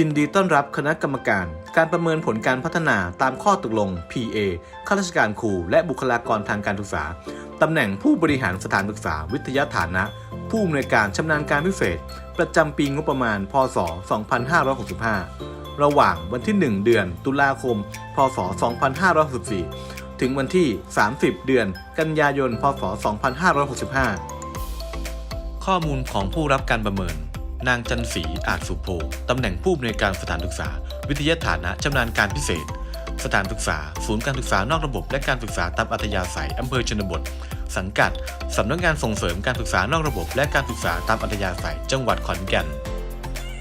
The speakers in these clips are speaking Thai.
ยินดีต้อนรับคณะกรรมการ การประเมินผลการพัฒนาตามข้อตกลง PA ข้าราชการครู และบุคลากรทางการศึกษา ตำแหน่งผู้บริหารสถานศึกษา วิทยาฐานะ ผู้อำนวยการชำนาญการพิเศษ ประจำปีงบประมาณ พศ 2565 ระหว่างวันที่ 1 เดือน ตุลาคม พศ 2564 ถึงวันที่ 30 เดือน กันยายน พศ 2565 ข้อมูลของผู้รับการประเมิน นางจันศรีอาจสุโพตำแหน่งผู้อำนวยการสถานศึกษา วิทยาฐานะชำนาญการพิเศษ สถานศึกษา ศูนย์การศึกษานอกระบบ และการศึกษาตามอัธยาศัยอำเภอชนบท สังกัดสำนักงานส่งเสริมการศึกษานอกระบบ และการศึกษาตามอัธยาศัย จังหวัดขอนแก่น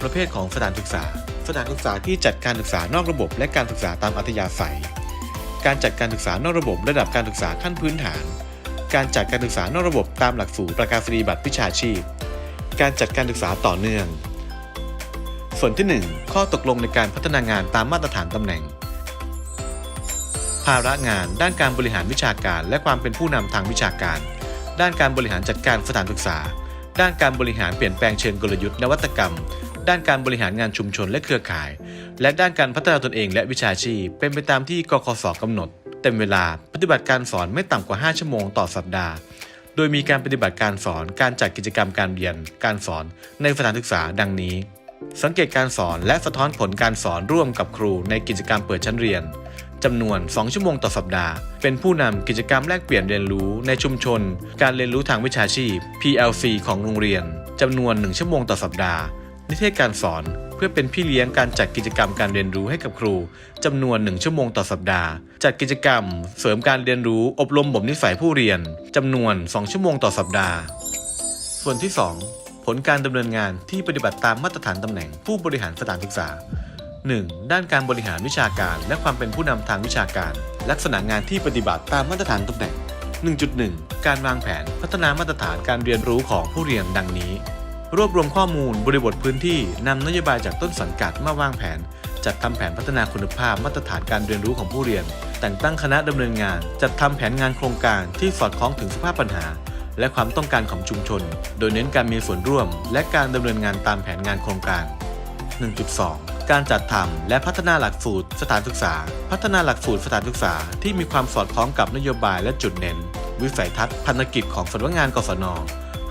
ประเภทของสถานศึกษา สถานศึกษาที่จัดการศึกษานอกระบบ และการศึกษาตามอัธยาศัย การจัดการศึกษานอกระบบ ระดับการศึกษาขั้นพื้นฐาน การจัดการศึกษานอกระบบตามหลักสูตรประกาศนียบัตรวิชาชีพ การจัดการศึกษาต่อเนื่อง ส่วนที่ 1 ข้อตกลงในการพัฒนางานตามมาตรฐานตำแหน่ง ภาระงานด้านการบริหารวิชาการ และความเป็นผู้นำทางวิชาการ ด้านการบริหารจัดการสถานศึกษา ด้านการบริหารเปลี่ยนแปลงเชิงกลยุทธ์นวัตกรรม ด้านการบริหารงานชุมชนและเครือข่าย และด้านการพัฒนาตนเองและวิชาชีพ เป็นไปตามที่กคสกำหนด เต็มเวลาปฏิบัติการสอนไม่ต่ำกว่า 5 ชั่วโมงต่อสัปดาห์ โดยมีการปฏิบัติการสอน การจัดกิจกรรมการเรียน การสอนในสถานศึกษาดังนี้ สังเกตการสอนและสะท้อนผลการสอนร่วมกับครูในกิจกรรมเปิดชั้นเรียนจำนวน 2 ชั่วโมงต่อสัปดาห์ เป็นผู้นำกิจกรรมแลกเปลี่ยนเรียนรู้ในชุมชน การเรียนรู้ทางวิชาชีพ PLC ของโรงเรียนจำนวน 1 ชั่วโมงต่อสัปดาห์ นิเทศการสอน พื่อเป็นพี่เลี้ยงการจัดกิจกรรมการเรียนรู้ให้กับครูจำนวน 1 ชั่วโมงต่อสัปดาห์ จัดกิจกรรม เสริมการเรียนรู้อบรมบ่มนิสัยผู้เรียนจำนวน 2 ชั่วโมงต่อสัปดาห์ ส่วนที่ 2 ผลการดำเนินงานที่ปฏิบัติตามมาตรฐานตำแหน่งผู้บริหารสถานศึกษา 1. ด้านการบริหารวิชาการ และความเป็นผู้นำทางวิชาการ ลักษณะงานที่ปฏิบัติตามมาตรฐานตำแหน่ง 1.1 การวางแผนพัฒนามาตรฐานการเรียนรู้ของผู้เรียนดังนี้ รวบรวมข้อมูลบริบทพื้นที่นำนโยบายจากต้นสังกัดมาวางแผน จัดทำแผนพัฒนาคุณภาพมาตรฐานการเรียนรู้ของผู้เรียน แต่งตั้งคณะดำเนินงาน จัดทำแผนงานโครงการที่สอดคล้องถึงสภาพปัญหา และความต้องการของชุมชน โดยเน้นการมีส่วนร่วม และการดำเนินงานตามแผนงานโครงการ 1.2 การจัดทำและพัฒนาหลักสูตรสถานศึกษา พัฒนาหลักสูตรสถานศึกษา ที่มีความสอดคล้องกับนโยบายและจุดเน้น วิสัยทัศน์พันธกิจของสำนักงานกศน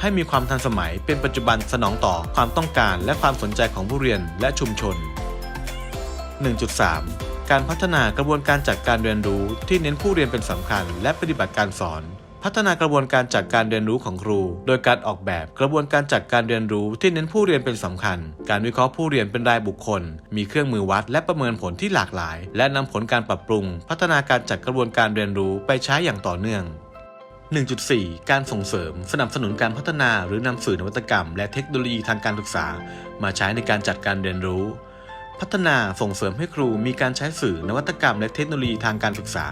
ให้มีความทันสมัยเป็นปัจจุบันสนองต่อความต้องการและความสนใจของผู้เรียนและชุมชน 1.3 การพัฒนากระบวนการจัดการเรียนรู้ที่เน้นผู้เรียนเป็นสำคัญ และปฏิบัติการสอน พัฒนากระบวนการจัดการเรียนรู้ของครู โดยการออกแบบกระบวนการจัดการเรียนรู้ที่เน้นผู้เรียนเป็นสำคัญ การวิเคราะห์ผู้เรียนเป็นรายบุคคล มีเครื่องมือวัดและประเมินผลที่หลากหลาย และนำผลการปรับปรุง พัฒนาการจัดกระบวนการเรียนรู้ไปใช้อย่างต่อเนื่อง 1.4 การส่งเสริม สนับสนุนการพัฒนาหรือนำสื่อนวัตกรรม และเทคโนโลยีทางการศึกษา มาใช้ในการจัดการเรียนรู้ พัฒนาส่งเสริมให้ครูมีการใช้สื่อนวัตกรรม และเทคโนโลยีทางการศึกษา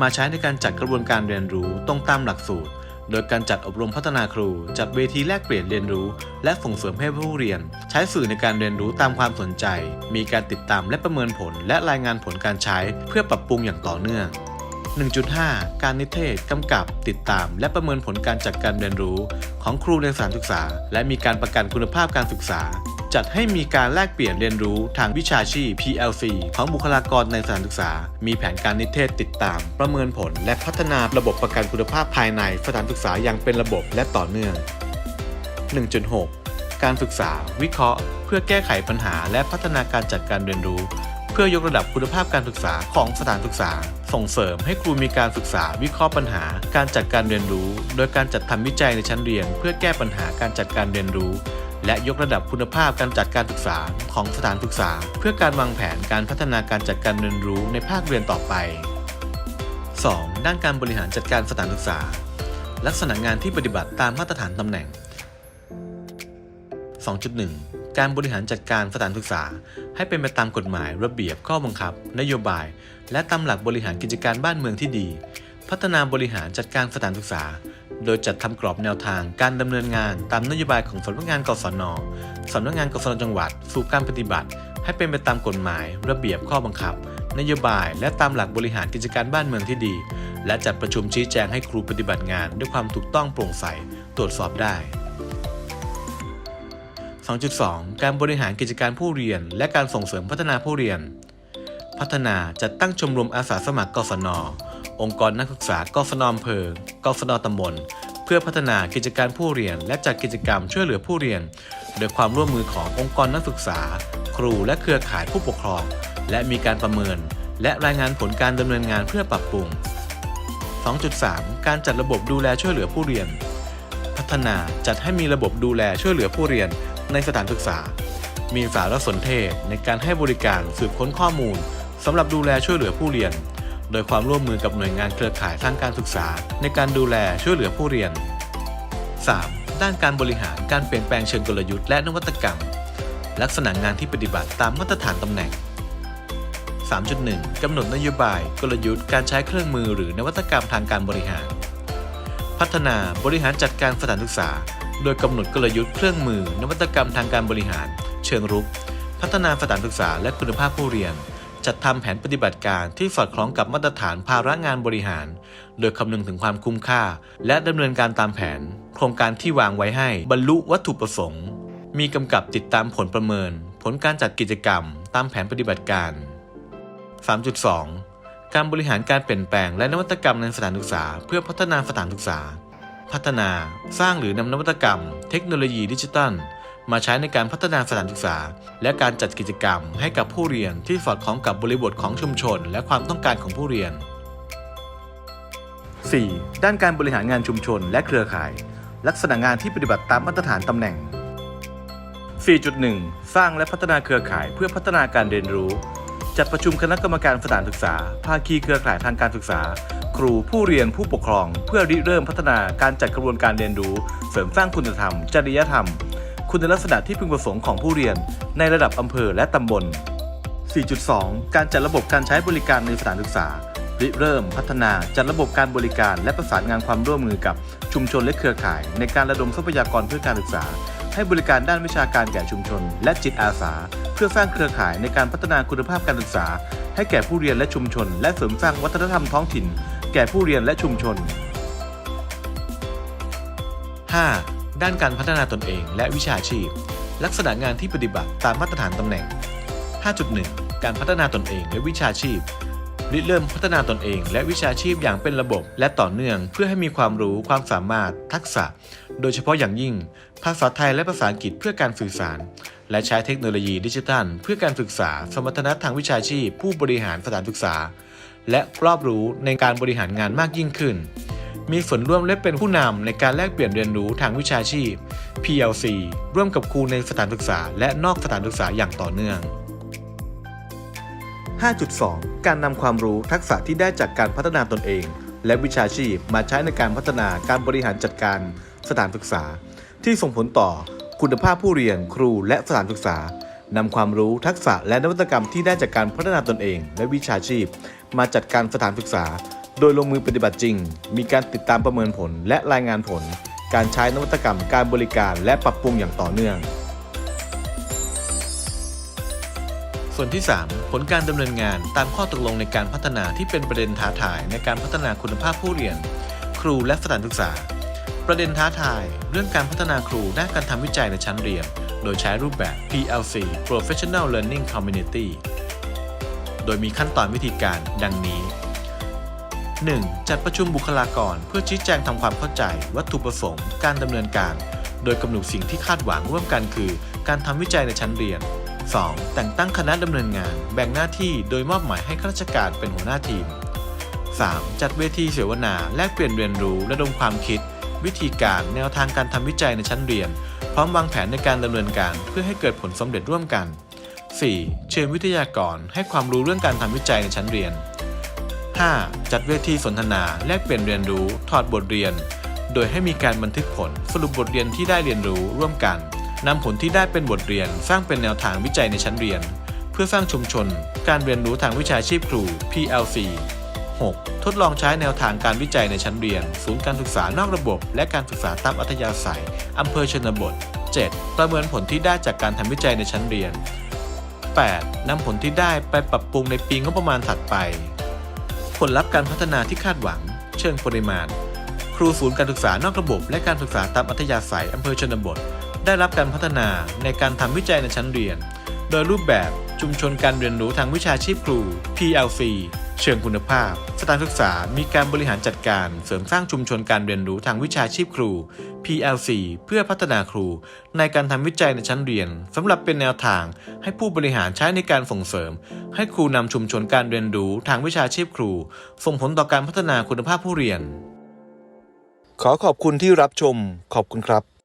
มาใช้ในการจัดกระบวนการเรียนรู้ตรงตามหลักสูตร โดยการจัดอบรมพัฒนาครู จัดเวทีแลกเปลี่ยนเรียนรู้ และส่งเสริมให้ผู้เรียน ใช้สื่อในการเรียนรู้ตามความสนใจ มีการติดตามและประเมินผล และรายงานผลการใช้ เพื่อปรับปรุงอย่างต่อเนื่อง 1.5 การนิเทศ กำกับ ติดตาม และประเมินผลการจัดการเรียนรู้ ของครูในสถานศึกษา และมีการประกันคุณภาพการศึกษา จัดให้มีการแลกเปลี่ยนเรียนรู้ทางวิชาชีพ PLC ของบุคลากรในสถานศึกษา มีแผนการนิเทศติดตาม ประเมินผล และพัฒนาระบบประกันคุณภาพภายในสถานศึกษาอย่างเป็นระบบและต่อเนื่อง 1.6 การศึกษา วิเคราะห์ เพื่อแก้ไขปัญหา และพัฒนาการจัดการเรียนรู้ เพื่อยกระดับคุณภาพการศึกษาของสถานศึกษา ส่งเสริมให้ครูมีการศึกษาวิเคราะห์ปัญหา การจัดการเรียนรู้ โดยการจัดทำวิจัยในชั้นเรียน เพื่อแก้ปัญหาการจัดการเรียนรู้ และยกระดับคุณภาพการจัดการศึกษาของสถานศึกษา เพื่อการวางแผนการพัฒนาการจัดการเรียนรู้ในภาคเรียนต่อไป 2. ด้านการบริหารจัดการสถานศึกษา ลักษณะงานที่ปฏิบัติตามมาตรฐานตำแหน่ง 2.1 การบริหารจัดการสถานศึกษา ให้เป็นไปตามกฎหมายระเบียบข้อบังคับ นโยบาย และตามหลักบริหารกิจการบ้านเมืองที่ดี พัฒนาบริหารจัดการสถานศึกษา โดยจัดทำกรอบแนวทางการดำเนินงานตามนโยบายของสำนักงานกศนสำนักงานกศนจังหวัด สู่การปฏิบัติ ให้เป็นไปตามกฎหมาย ระเบียบข้อบังคับ นโยบาย และตามหลักบริหารกิจการบ้านเมืองที่ดี และจัดประชุมชี้แจงให้ครูปฏิบัติงาน ด้วยความถูกต้องโปร่งใสตรวจสอบได้ 2.2 การบริหารกิจการผู้เรียน และการส่งเสริมพัฒนาผู้เรียน พัฒนาจัดตั้งชมรมอาสาสมัครกศน องค์กรนักศึกษากศนอำเภอกศนตำบล เพื่อพัฒนากิจการผู้เรียน และจัดกิจกรรมช่วยเหลือผู้เรียน โดยความร่วมมือขององค์กรนักศึกษา ครูและเครือข่ายผู้ปกครอง และมีการประเมิน และรายงานผลการดำเนินงานเพื่อปรับปรุง 2.3 การจัดระบบดูแลช่วยเหลือผู้เรียน พัฒนาจัดให้มีระบบดูแลช่วยเหลือผู้เรียน ในสถานศึกษา มีสารสนเทศในการให้บริการสืบค้นข้อมูลสำหรับดูแลช่วยเหลือผู้เรียน โดยความร่วมมือกับหน่วยงานเครือข่ายทางการศึกษา ในการดูแลช่วยเหลือผู้เรียน 3. ด้านการบริหารการเปลี่ยนแปลงเชิงกลยุทธ์และนวัตกรรม ลักษณะงานที่ปฏิบัติตามมาตรฐานตำแหน่ง 3.1 กำหนดนโยบายกลยุทธ์การใช้เครื่องมือหรือนวัตกรรมทางการบริหาร พัฒนาบริหารจัดการสถานศึกษา โดยกำหนดกลยุทธ์เครื่องมือ นวัตกรรมทางการบริหาร เชิงรุก พัฒนาสถานศึกษาและคุณภาพผู้เรียน จัดทำแผนปฏิบัติการที่สอดคล้องกับมาตรฐานภาระงานบริหาร โดยคำนึงถึงความคุ้มค่า และดำเนินการตามแผน โครงการที่วางไว้ให้บรรลุวัตถุประสงค์ มีกำกับติดตามผลประเมิน ผลการจัดกิจกรรม ตามแผนปฏิบัติการ 3.2 การบริหารการเปลี่ยนแปลงและนวัตกรรมในสถานศึกษา เพื่อพัฒนาสถานศึกษา พัฒนาสร้างหรือนำนวัตกรรม เทคโนโลยีดิจิทัล มาใช้ในการพัฒนาสถานศึกษา และการจัดกิจกรรมให้กับผู้เรียนที่สอดคล้องกับบริบทของชุมชน และความต้องการของผู้เรียน 4. ด้านการบริหารงานชุมชนและเครือข่าย ลักษณะงานที่ปฏิบัติตามมาตรฐานตำแหน่ง 4.1 สร้างและพัฒนาเครือข่ายเพื่อพัฒนาการเรียนรู้ จัดประชุมคณะกรรมการสถานศึกษา ภาคีเครือข่ายทางการศึกษา ครูผู้เรียนผู้ปกครอง เพื่อริเริ่มพัฒนาการจัดกระบวนการเรียนรู้ เสริมสร้างคุณธรรม จริยธรรม คุณลักษณะที่พึงประสงค์ของผู้เรียน ในระดับอำเภอและตำบล 4.2 การจัดระบบการใช้บริการในสถานศึกษาริเริ่มพัฒนาจัดระบบการบริการและประสานงานความร่วมมือกับชุมชนและเครือข่าย ในการระดมทรัพยากรเพื่อการศึกษา ให้บริการด้านวิชาการแก่ชุมชน และจิตอาสา เพื่อสร้างเครือข่ายในการพัฒนาคุณภาพการศึกษา ให้แก่ผู้เรียนและชุมชน และเสริมสร้างวัฒนธรรมท้องถิ่น แก่ผู้เรียนและชุมชน 5. ด้านการพัฒนาตนเองและวิชาชีพ ลักษณะงานที่ปฏิบัติตามมาตรฐานตำแหน่ง 5.1 การพัฒนาตนเองและวิชาชีพ ริเริ่มพัฒนาตนเอง และวิชาชีพอย่างเป็นระบบ และต่อเนื่องเพื่อให้มีความรู้ความสามารถ ทักษะ โดยเฉพาะอย่างยิ่ง ภาษาไทยและภาษาอังกฤษเพื่อการสื่อสาร และใช้เทคโนโลยีดิจิทัล เพื่อการศึกษา สมรรถนะทางวิชาชีพ ผู้บริหารสถานศึกษา และรอบรู้ในการบริหารงานมากยิ่งขึ้น มีส่วนร่วมและเป็นผู้นำในการแลกเปลี่ยนเรียนรู้ทางวิชาชีพ PLC ร่วมกับครูในสถานศึกษา และนอกสถานศึกษาอย่างต่อเนื่อง 5.2 การนำความรู้ทักษะที่ได้จากการพัฒนาตนเอง และวิชาชีพมาใช้ในการพัฒนาการบริหารจัดการสถานศึกษา ที่ส่งผลต่อคุณภาพผู้เรียนครูและสถานศึกษานำความรู้ทักษะและนวัตกรรมที่ได้จากการพัฒนาตนเอง และวิชาชีพ มาจัดการสถานศึกษา โดยลงมือปฏิบัติจริง มีการติดตามประเมินผลและรายงานผล การใช้นวัตกรรมการบริการและปรับปรุงอย่างต่อเนื่อง ส่วนที่ 3 ผลการดำเนินงานตามข้อตกลงในการพัฒนาที่เป็นประเด็นท้าทายในการพัฒนาคุณภาพผู้เรียน ครูและสถานศึกษา ประเด็นท้าทาย เรื่องการพัฒนาครูด้านการทำวิจัยในชั้นเรียน โดยใช้รูปแบบ PLC Professional Learning Community โดยมีขั้นตอนวิธีการดังนี้ 1. จัดประชุมบุคลากรเพื่อชี้แจงทำความเข้าใจ วัตถุประสงค์ การดำเนินการ โดยกำหนดสิ่งที่คาดหวังร่วมกันคือ การทำวิจัยในชั้นเรียน 2. แต่งตั้งคณะดำเนินงาน แบ่งหน้าที่โดยมอบหมายให้ข้าราชการเป็นหัวหน้าทีม 3. จัดเวทีเสวนาแลกเปลี่ยนเรียนรู้ระดมความคิด วิธีการแนวทางการทำวิจัยในชั้นเรียน พร้อมวางแผนในการดำเนินการเพื่อให้เกิดผลสำเร็จร่วมกัน 4. เชิญวิทยากรให้ความรู้เรื่องการทำวิจัยในชั้นเรียน 5. จัดเวทีสนทนาแลกเปลี่ยนเรียนรู้ถอดบทเรียน โดยให้มีการบันทึกผลสรุปบทเรียนที่ได้เรียนรู้ร่วมกัน นำผลที่ได้เป็นบทเรียนสร้างเป็นแนวทางวิจัยในชั้นเรียน เพื่อสร้างชุมชน การเรียนรู้ทางวิชาชีพครู PLC 6. ทดลองใช้แนวทางการวิจัยในชั้นเรียน ศูนย์การศึกษานอกระบบ และการศึกษาตามอัธยาศัยอำเภอชนบท 7. ประเมินผลที่ได้จากการทำวิจัยในชั้นเรียน 8. นำผลที่ได้ไปปรับปรุงในปีงบประมาณถัดไป ผลลัพธ์การพัฒนาที่คาดหวัง เชิงปริมาณ ครูศูนย์การศึกษานอกระบบ และการศึกษาตามอัธยาศัยอำเภอชนบท ได้รับการพัฒนาในการทำวิจัยในชั้นเรียน โดยรูปแบบชุมชนการเรียนรู้ทางวิชาชีพครู PLC เชิงคุณภาพ สถานศึกษา มีการบริหารจัดการเสริมสร้างชุมชนการเรียนรู้ทางวิชาชีพครู PLC เพื่อพัฒนาครู ในการทำวิจัยในชั้นเรียนสำหรับเป็นแนวทางให้ผู้บริหารใช้ในการส่งเสริม ให้ครูนำชุมชนการเรียนรู้ทางวิชาชีพครู ส่งผลต่อการพัฒนาคุณภาพผู้เรียน ขอขอบคุณที่รับชม ขอบคุณครับ